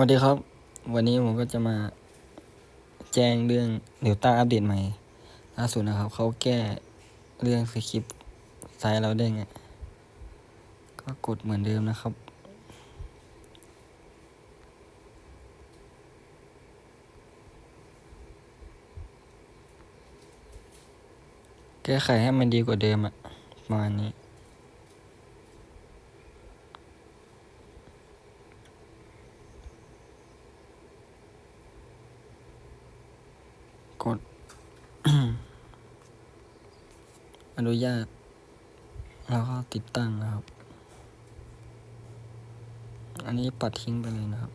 วัสดีครับ วันนี้ผมก็จะมาแจ้งเรื่องเดลต้าอัปเดตใหม่ล่าสุดนะครับ เขาแก้เรื่องสคริปต์ไซต์เราได้ไงก็กดเหมือนเดิมนะครับ แก้ไขให้มันดีกว่าเดิมอะประมาณนี้ กด อนุญาต แล้วก็ติดตั้งนะครับ อันนี้ปัดทิ้งไปเลยนะครับ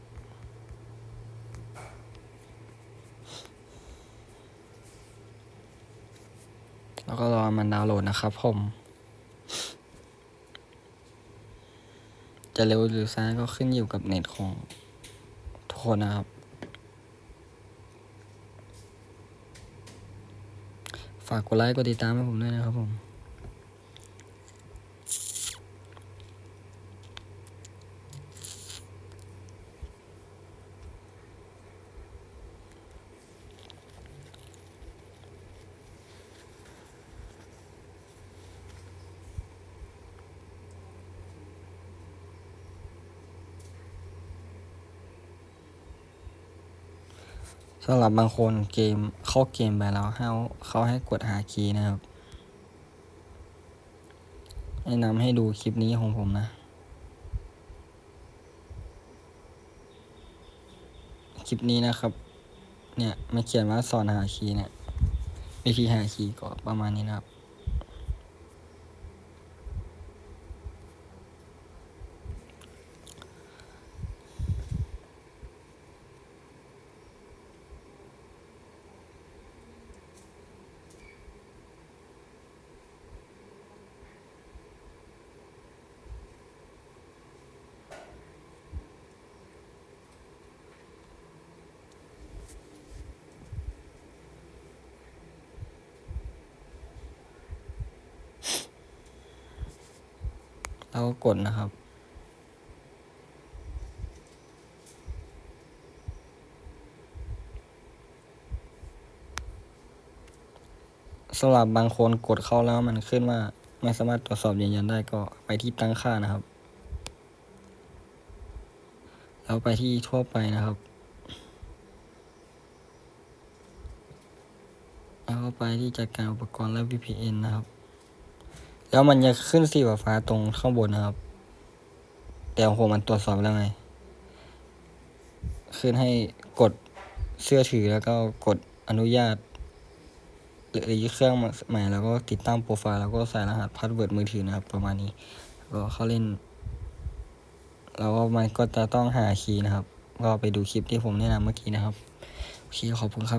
แล้วก็รอมันดาวน์โหลดนะครับผม จะเร็วหรือช้าก็ขึ้นอยู่กับเน็ตของทุกคนนะครับ ฝากกดไลค์กดติดตามให้ผมด้วยนะครับผม สำหรับบางคนเกมเข้าเกมไปแล้วเขาเขาให้กดหาคีย์นะครับแนะนำให้ดูคลิปนี้ของผมนะ คลิปนี้นะครับ เนี่ยมาเขียนว่าสอนหาคีย์เนี่ยวิธีหาคีย์ก็ประมาณนี้นะครับ แล้วก็กดนะครับ สำหรับบางคนกดเข้าแล้วมันขึ้นว่า ไม่สามารถตรวจสอบยืนยันได้ก็ไปที่ตั้งค่านะครับแล้วไปที่ทั่วไปนะครับแล้วก็ไปที่จัดการอุปกรณ์และ VPN นะครับ แล้วมันจะขึ้นสีฟ้าตรงข้างบนนะครับ แต่ของผมมันตรวจสอบแล้วไง ขึ้นให้กดเชื่อถือแล้วก็กดอนุญาตหรือยึดเครื่องใหม่แล้วก็ติดตั้งโปรไฟล์แล้วก็ใส่รหัสพาสเวิร์ดมือถือนะครับ ประมาณนี้ก็เข้าเล่น แล้วก็มันก็จะต้องหาคีย์นะครับ ก็ไปดูคลิปที่ผมแนะนำเมื่อกี้นะครับโอเคขอบคุณครับ